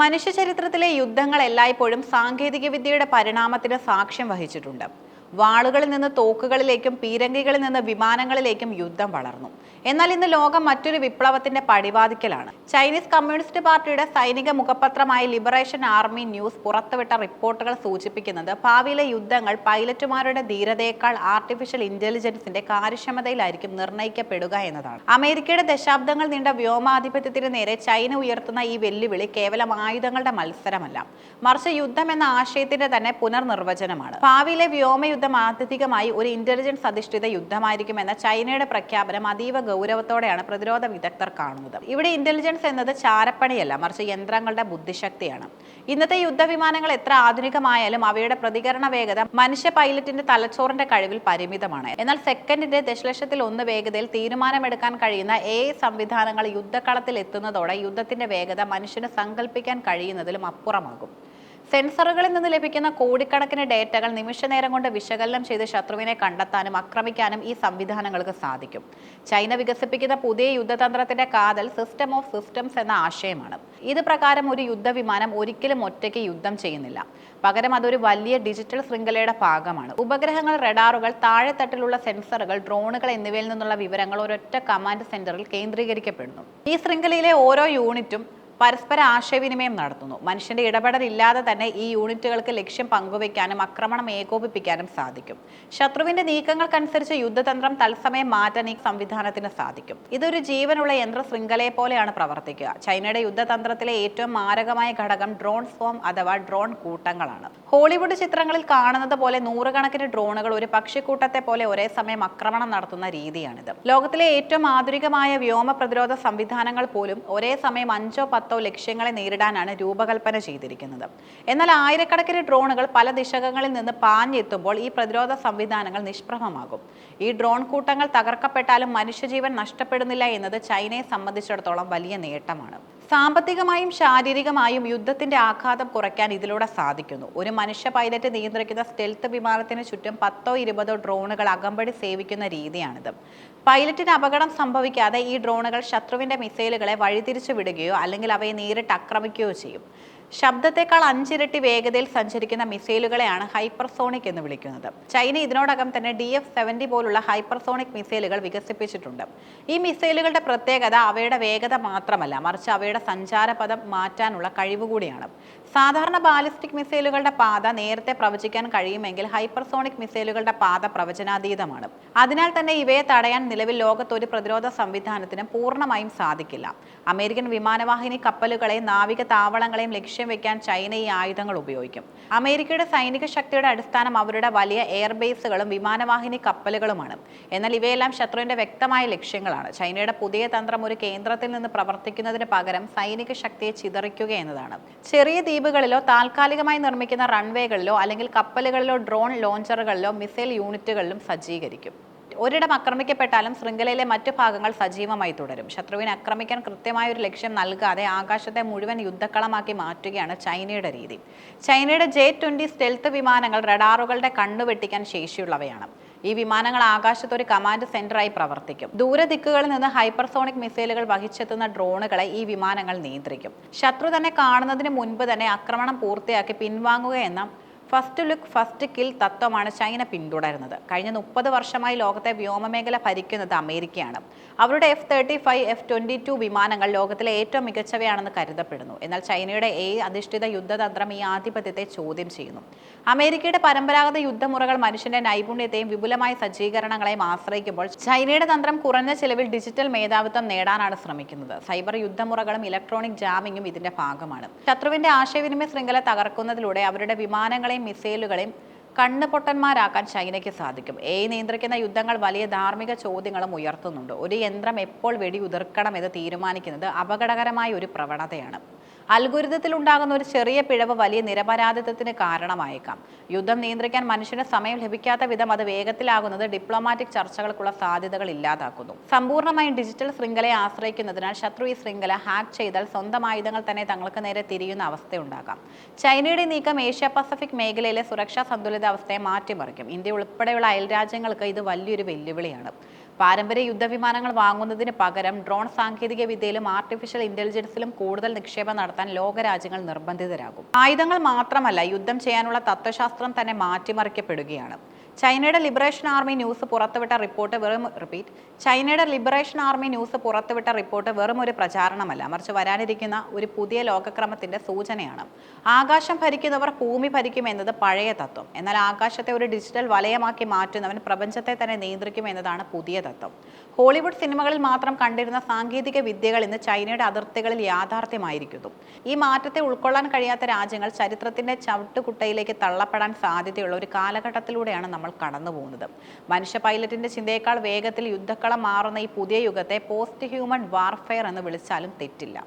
മനുഷ്യ ചരിത്രത്തിലെ യുദ്ധങ്ങൾ എല്ലായ്പ്പോഴും സാങ്കേതികവിദ്യയുടെ പരിണാമത്തിന് സാക്ഷ്യം വഹിച്ചിട്ടുണ്ട്. വാളുകളിൽ നിന്ന് തോക്കുകളിലേക്കും പീരങ്കികളിൽ നിന്ന് വിമാനങ്ങളിലേക്കും യുദ്ധം വളർന്നു. എന്നാൽ ഇന്ന് ലോകം മറ്റൊരു വിപ്ലവത്തിന്റെ പടിവാതിക്കലാണ്. ചൈനീസ് കമ്മ്യൂണിസ്റ്റ് പാർട്ടിയുടെ സൈനിക മുഖപത്രമായ ലിബറേഷൻ ആർമി ന്യൂസ് പുറത്തുവിട്ട റിപ്പോർട്ടുകൾ സൂചിപ്പിക്കുന്നത് ഭാവിയിലെ യുദ്ധങ്ങൾ പൈലറ്റുമാരുടെ ധീരതയേക്കാൾ ആർട്ടിഫിഷ്യൽ ഇന്റലിജൻസിന്റെ കാര്യക്ഷമതയിലായിരിക്കും നിർണയിക്കപ്പെടുക എന്നതാണ്. അമേരിക്കയുടെ ദശാബ്ദങ്ങൾ നീണ്ട വ്യോമാധിപത്യത്തിന് നേരെ ചൈന ഉയർത്തുന്ന ഈ വെല്ലുവിളി കേവലം ആയുധങ്ങളുടെ മത്സരമല്ല. മറിച്ച് യുദ്ധം എന്ന ആശയത്തിന്റെ തന്നെ പുനർനിർവചനമാണ്. ഭാവിയിലെ വ്യോമയുദ്ധം ആത്യന്തികമായി ഒരു ഇന്റലിജൻസ് അധിഷ്ഠിത യുദ്ധമായിരിക്കുമെന്ന ചൈനയുടെ പ്രഖ്യാപനം അതീവ ഗൗരവത്തോടെയാണ് പ്രതിരോധ വിദഗ്ധർ കാണുന്നത്. ഇവിടെ ഇന്റലിജൻസ് എന്നത് ചാരപ്പണിയല്ല മറിച്ച് യന്ത്രങ്ങളുടെ ബുദ്ധിശക്തിയാണ്. ഇന്നത്തെ യുദ്ധവിമാനങ്ങൾ എത്ര ആധുനികമായാലും അവയുടെ പ്രതികരണ വേഗത മനുഷ്യ പൈലറ്റിന്റെ തലച്ചോറിന്റെ കഴിവിൽ പരിമിതമാണ്. എന്നാൽ സെക്കൻഡിന്റെ ദശലക്ഷത്തിൽ ഒന്ന് വേഗതയിൽ തീരുമാനമെടുക്കാൻ കഴിയുന്ന എ സംവിധാനങ്ങൾ യുദ്ധക്കളത്തിൽ എത്തുന്നതോടെ യുദ്ധത്തിന്റെ വേഗത മനുഷ്യന് സങ്കല്പിക്കാൻ കഴിയുന്നതിലും അപ്പുറമാകും. സെൻസറുകളിൽ നിന്ന് ലഭിക്കുന്ന കോടിക്കണക്കിന് ഡേറ്റകൾ നിമിഷനേരം കൊണ്ട് വിശകലനം ചെയ്ത് ശത്രുവിനെ കണ്ടെത്താനും ആക്രമിക്കാനും ഈ സംവിധാനങ്ങൾക്ക് സാധിക്കും. ചൈന വികസിപ്പിക്കുന്ന പുതിയ യുദ്ധതന്ത്രത്തിന്റെ കാതൽ സിസ്റ്റം ഓഫ് സിസ്റ്റംസ് എന്ന ആശയമാണ്. ഇത് പ്രകാരം ഒരു യുദ്ധവിമാനം ഒരിക്കലും ഒറ്റയ്ക്ക് യുദ്ധം ചെയ്യുന്നില്ല. പകരം അതൊരു വലിയ ഡിജിറ്റൽ ശൃംഖലയുടെ ഭാഗമാണ്. ഉപഗ്രഹങ്ങൾ റഡാറുകൾ താഴെത്തട്ടിലുള്ള സെൻസറുകൾ ഡ്രോണുകൾ എന്നിവയിൽ നിന്നുള്ള വിവരങ്ങൾ ഒരൊറ്റ കമാൻഡ് സെന്ററിൽ കേന്ദ്രീകരിക്കപ്പെടുന്നു. ഈ ശൃംഖലയിലെ ഓരോ യൂണിറ്റും പരസ്പര ആശയവിനിമയം നടത്തുന്നു. മനുഷ്യന്റെ ഇടപെടലില്ലാതെ തന്നെ ഈ യൂണിറ്റുകൾക്ക് ലക്ഷ്യം പങ്കുവയ്ക്കാനും ആക്രമണം ഏകോപിപ്പിക്കാനും സാധിക്കും. ശത്രുവിന്റെ നീക്കങ്ങൾക്കനുസരിച്ച് യുദ്ധതന്ത്രം തത്സമയം മാറ്റാൻ ഈ സംവിധാനത്തിന് സാധിക്കും. ഇതൊരു ജീവനുള്ള യന്ത്ര ശൃംഖലയെ പോലെയാണ് പ്രവർത്തിക്കുക. ചൈനയുടെ യുദ്ധതന്ത്രത്തിലെ ഏറ്റവും മാരകമായ ഘടകം ഡ്രോൺ ഫോം അഥവാ ഡ്രോൺ കൂട്ടങ്ങളാണ്. ഹോളിവുഡ് ചിത്രങ്ങളിൽ കാണുന്നത് പോലെ നൂറുകണക്കിന് ഡ്രോണുകൾ ഒരു പക്ഷിക്കൂട്ടത്തെ പോലെ ഒരേ സമയം ആക്രമണം നടത്തുന്ന രീതിയാണിത്. ലോകത്തിലെ ഏറ്റവും ആധുനികമായ വ്യോമ പ്രതിരോധ സംവിധാനങ്ങൾ പോലും ഒരേ സമയം അഞ്ചോ പത്തോ ലക്ഷ്യങ്ങളെ നേരിടാനാണ് രൂപകൽപ്പന ചെയ്തിരിക്കുന്നത്. എന്നാൽ ആയിരക്കണക്കിന് ഡ്രോണുകൾ പല ദിശകങ്ങളിൽ നിന്ന് പാഞ്ഞെത്തുമ്പോൾ ഈ പ്രതിരോധ സംവിധാനങ്ങൾ നിഷ്പ്രഭമാകും. ഈ ഡ്രോൺ കൂട്ടങ്ങൾ തകർക്കപ്പെട്ടാലും മനുഷ്യജീവൻ നഷ്ടപ്പെടുന്നില്ല എന്നത് ചൈനയെ സംബന്ധിച്ചിടത്തോളം വലിയ നേട്ടമാണ്. സാമ്പത്തികമായും ശാരീരികമായും യുദ്ധത്തിന്റെ ആഘാതം കുറയ്ക്കാൻ ഇതിലൂടെ സാധിക്കുന്നു. ഒരു മനുഷ്യ പൈലറ്റ് നിയന്ത്രിക്കുന്ന സ്റ്റെൽത്ത് വിമാനത്തിന് ചുറ്റും പത്തോ ഇരുപതോ ഡ്രോണുകൾ അകമ്പടി സേവിക്കുന്ന രീതിയാണിത്. പൈലറ്റിന് അപകടം സംഭവിക്കാതെ ഈ ഡ്രോണുകൾ ശത്രുവിന്റെ മിസൈലുകളെ വഴിതിരിച്ചു വിടുകയോ അല്ലെങ്കിൽ അവയെ നേരിട്ട് ആക്രമിക്കുകയോ ചെയ്യും. ശബ്ദത്തെക്കാൾ അഞ്ചിരട്ടി വേഗതയിൽ സഞ്ചരിക്കുന്ന മിസൈലുകളെയാണ് ഹൈപ്പർസോണിക് എന്ന് വിളിക്കുന്നത്. ചൈന ഇതിനോടകം തന്നെ ഡി എഫ് സെവന്റി പോലുള്ള ഹൈപ്പർസോണിക് മിസൈലുകൾ വികസിപ്പിച്ചിട്ടുണ്ട്. ഈ മിസൈലുകളുടെ പ്രത്യേകത അവയുടെ വേഗത മാത്രമല്ല മറിച്ച് അവയുടെ സഞ്ചാരപഥം മാറ്റാനുള്ള കഴിവ് കൂടിയാണ്. സാധാരണ ബാലിസ്റ്റിക് മിസൈലുകളുടെ പാത നേരത്തെ പ്രവചിക്കാൻ കഴിയുമെങ്കിൽ ഹൈപ്പർസോണിക് മിസൈലുകളുടെ പാത പ്രവചനാതീതമാണ്. അതിനാൽ തന്നെ ഇവയെ തടയാൻ നിലവിൽ ലോകത്ത് ഒരു പ്രതിരോധ സംവിധാനത്തിന് പൂർണമായും സാധിക്കില്ല. അമേരിക്കൻ വിമാനവാഹിനി കപ്പലുകളെയും നാവിക താവളങ്ങളെയും ലക്ഷ്യം വെക്കാൻ ചൈന ഈ ആയുധങ്ങൾ ഉപയോഗിക്കും. അമേരിക്കയുടെ സൈനിക ശക്തിയുടെ അടിസ്ഥാനം അവരുടെ വലിയ എയർബേസുകളും വിമാനവാഹിനി കപ്പലുകളുമാണ്. എന്നാൽ ഇവയെല്ലാം ശത്രുവിന്റെ വ്യക്തമായ ലക്ഷ്യങ്ങളാണ്. ചൈനയുടെ പുതിയ തന്ത്രം ഒരു കേന്ദ്രത്തിൽ നിന്ന് പ്രവർത്തിക്കുന്നതിന് പകരം സൈനിക ശക്തിയെ ചിതറിക്കുക എന്നതാണ്. ചെറിയ ദ്വീപുകളിലോ താൽക്കാലികമായി നിർമ്മിക്കുന്ന റൺവേകളിലോ അല്ലെങ്കിൽ കപ്പലുകളിലോ ഡ്രോൺ ലോഞ്ചറുകളിലോ മിസൈൽ യൂണിറ്റുകളിലും സജ്ജീകരിക്കും. ഒരിടം ആക്രമിക്കപ്പെട്ടാലും ശൃംഖലയിലെ മറ്റു ഭാഗങ്ങൾ സജീവമായി തുടരും. ശത്രുവിനെ ആക്രമിക്കാൻ കൃത്യമായ ഒരു ലക്ഷ്യം നൽകാതെ ആകാശത്തെ മുഴുവൻ യുദ്ധക്കളമാക്കി മാറ്റുകയാണ് ചൈനയുടെ രീതി. ചൈനയുടെ ജെ ട്വന്റി സ്റ്റെൽത്ത് വിമാനങ്ങൾ റഡാറുകളുടെ കണ്ണുവെട്ടിക്കാൻ ശേഷിയുള്ളവയാണ്. ഈ വിമാനങ്ങൾ ആകാശത്ത് ഒരു കമാൻഡ് സെന്ററായി പ്രവർത്തിക്കും. ദൂരദിക്കുകളിൽ നിന്ന് ഹൈപ്പർസോണിക് മിസൈലുകൾ വഹിച്ചെത്തുന്ന ഡ്രോണുകളെ ഈ വിമാനങ്ങൾ നിയന്ത്രിക്കും. ശത്രു തന്നെ കാണുന്നതിന് മുൻപ് തന്നെ ആക്രമണം പൂർത്തിയാക്കി പിൻവാങ്ങുക എന്ന ഫസ്റ്റ് ലുക്ക് ഫസ്റ്റ് കിൽ തത്വമാണ് ചൈന പിന്തുടരുന്നത്. കഴിഞ്ഞ മുപ്പത് വർഷമായി ലോകത്തെ വ്യോമമേഖല ഭരിക്കുന്നത് അമേരിക്കയാണ്. അവരുടെ F thirty five F twenty two വിമാനങ്ങൾ ലോകത്തിലെ ഏറ്റവും മികച്ചവയാണെന്ന് കരുതപ്പെടുന്നു. എന്നാൽ ചൈനയുടെ എ അധിഷ്ഠിത യുദ്ധതന്ത്രം ഈ ആധിപത്യത്തെ ചോദ്യം ചെയ്യുന്നു. അമേരിക്കയുടെ പരമ്പരാഗത യുദ്ധമുറകൾ മനുഷ്യന്റെ നൈപുണ്യത്തെയും വിപുലമായ സജ്ജീകരണങ്ങളെയും ആശ്രയിക്കുമ്പോൾ ചൈനയുടെ തന്ത്രം കുറഞ്ഞ ചെലവിൽ ഡിജിറ്റൽ മേധാവിത്വം നേടാനാണ് ശ്രമിക്കുന്നത്. സൈബർ യുദ്ധമുറകളും ഇലക്ട്രോണിക് ജാമിങ്ങും ഇതിന്റെ ഭാഗമാണ്. ശത്രുവിന്റെ ആശയവിനിമയ ശൃംഖല തകർക്കുന്നതിലൂടെ അവരുടെ വിമാനങ്ങളെയും മിസൈലുകളെയും കണ്ണുപൊട്ടന്മാരാക്കാൻ ചൈനയ്ക്ക് സാധിക്കും. എ നിയന്ത്രിക്കുന്ന യുദ്ധങ്ങൾ വലിയ ധാർമ്മിക ചോദ്യങ്ങളും ഉയർത്തുന്നുണ്ട്. ഒരു യന്ത്രം എപ്പോൾ വെടി ഉതിർക്കണമെന്ന് തീരുമാനിക്കുന്നത് അപകടകരമായ ഒരു പ്രവണതയാണ്. അൽഗുരുതത്തിൽ ഉണ്ടാകുന്ന ഒരു ചെറിയ പിഴവ് വലിയ നിരപരാധിത്വത്തിന് കാരണമായേക്കാം. യുദ്ധം നിയന്ത്രിക്കാൻ മനുഷ്യന് സമയം ലഭിക്കാത്ത വിധം അത് വേഗത്തിലാകുന്നത് ഡിപ്ലോമാറ്റിക് ചർച്ചകൾക്കുള്ള സാധ്യതകൾ ഇല്ലാതാക്കുന്നു. സമ്പൂർണമായും ഡിജിറ്റൽ ശൃംഖലയെ ആശ്രയിക്കുന്നതിനാൽ ശത്രു ഈ ശൃംഖല ഹാക്ക് ചെയ്താൽ സ്വന്തം ആയുധങ്ങൾ തന്നെ തങ്ങൾക്ക് നേരെ തിരിയുന്ന അവസ്ഥയുണ്ടാകാം. ചൈനയുടെ നീക്കം ഏഷ്യ പസഫിക് മേഖലയിലെ സുരക്ഷാ സന്തുലിതാവസ്ഥയെ മാറ്റിമറിക്കും. ഇന്ത്യ ഉൾപ്പെടെയുള്ള അയൽരാജ്യങ്ങൾക്ക് ഇത് വലിയൊരു വെല്ലുവിളിയാണ്. പാരമ്പര്യ യുദ്ധവിമാനങ്ങൾ വാങ്ങുന്നതിന് പകരം ഡ്രോൺ സാങ്കേതിക വിദ്യയിലും ആർട്ടിഫിഷ്യൽ ഇന്റലിജൻസിലും കൂടുതൽ നിക്ഷേപം നടത്താൻ ലോകരാജ്യങ്ങൾ നിർബന്ധിതരാകും. ആയുധങ്ങൾ മാത്രമല്ല യുദ്ധം ചെയ്യാനുള്ള തത്വശാസ്ത്രം തന്നെ മാറ്റിമറിക്കപ്പെടുകയാണ്. ചൈനയുടെ ലിബറേഷൻ ആർമി ന്യൂസ് പുറത്തുവിട്ട റിപ്പോർട്ട് വെറും റിപ്പീറ്റ് ചൈനയുടെ ലിബറേഷൻ ആർമി ന്യൂസ് പുറത്തുവിട്ട റിപ്പോർട്ട് വെറും ഒരു പ്രചാരണമല്ല. മറിച്ച് വരാനിരിക്കുന്ന ഒരു പുതിയ ലോകക്രമത്തിന്റെ സൂചനയാണ്. ആകാശം ഭരിക്കുന്നവർ ഭൂമി ഭരിക്കും എന്നത് പഴയ തത്വം. എന്നാൽ ആകാശത്തെ ഒരു ഡിജിറ്റൽ വലയമാക്കി മാറ്റുന്നവൻ പ്രപഞ്ചത്തെ തന്നെ നിയന്ത്രിക്കും എന്നതാണ് പുതിയ തത്വം. ഹോളിവുഡ് സിനിമകളിൽ മാത്രം കണ്ടിരുന്ന സാങ്കേതിക വിദ്യകൾ ഇന്ന് ചൈനയുടെ അതിർത്തികളിൽ യാഥാർത്ഥ്യമായിരിക്കുന്നു. ഈ മാറ്റത്തെ ഉൾക്കൊള്ളാൻ കഴിയാത്ത രാജ്യങ്ങൾ ചരിത്രത്തിന്റെ ചവിട്ടുകുട്ടയിലേക്ക് തള്ളപ്പെടാൻ സാധ്യതയുള്ള ഒരു കാലഘട്ടത്തിലൂടെയാണ് കടന്നു പോകുന്നത്. മനുഷ്യ പൈലറ്റിന്റെ ചിന്തയേക്കാൾ വേഗത്തിൽ യുദ്ധക്കളം മാറുന്ന ഈ പുതിയ യുഗത്തെ പോസ്റ്റ് ഹ്യൂമൻ വാർഫെയർ എന്ന് വിളിച്ചാലും തെറ്റില്ല.